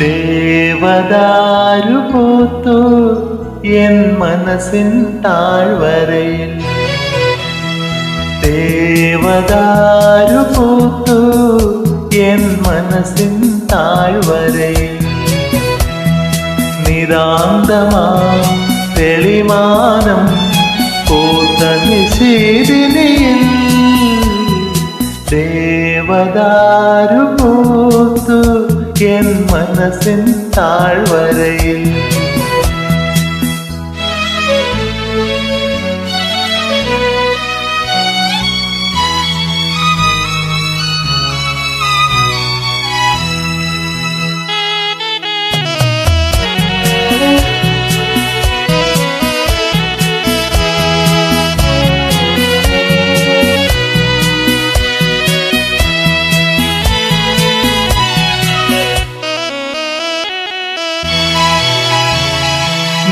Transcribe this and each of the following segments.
ദേവദാരു പൂത്തു എൻ മനസ്സിൻ താഴ്വരയിൽ. ദേവദാരു പൂത്തു എൻ മനസ്സിൻ താഴ്വരയിൽ. നിരാന്തമാ തെളിമാനം പൂത്ത നിശീതിനിയിൽ. പൂത്തു എൻ മനസ്സിൻ താഴ്വരയിൽ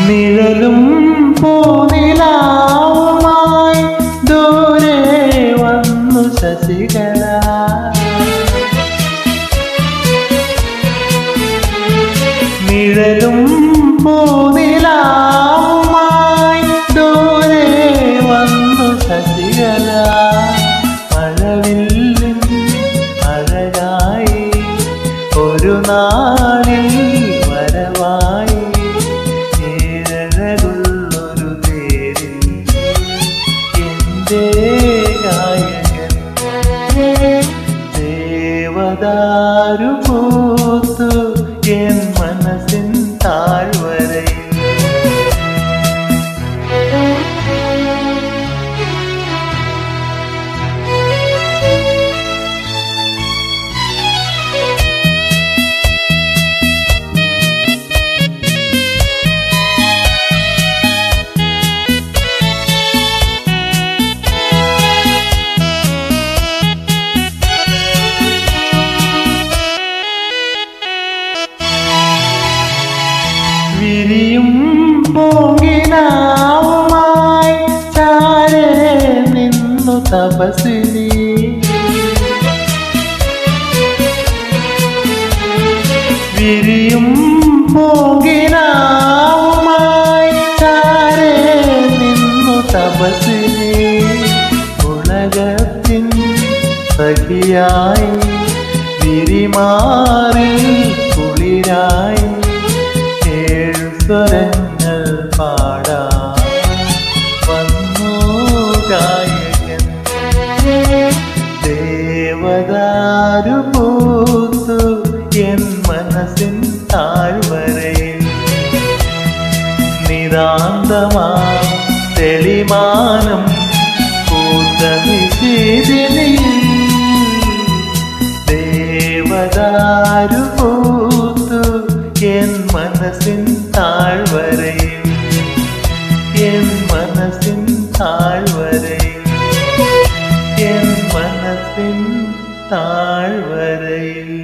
നിഴലും പൂനിലാവുമായി ദൂരെ വന്നു ശശികല. നിഴലും പൂനിലാവുമായി ദൂരെ വന്നു ശശികല. മഴവില്ലിൻ അഴകായി ഒരു നാളിൽ ദേവദാരു പൂങ്കിനാവുമായി ചാരേ നിന്നു തപസിനി വിരിയും പോകിനാവുമായി ചാരേ നിന്നു തപസിനി ഉലകത്തിൻ സഖിയായി വിരിമാറി കുളിരായി ഏഴു സ്വരങ്ങൾ ദേവദാരു പൂത്തു എൻ മനസ്സിൻ താഴ്വരയിൽ. നിതാന്തമാ തെളിമാനം പൂത്ത ദേവതാരു ദേവദാരു പൂത്തു എൻ മനസ്സിൻ താഴ്വരയിൽ. மனத்தின் தாழ்வரையில்.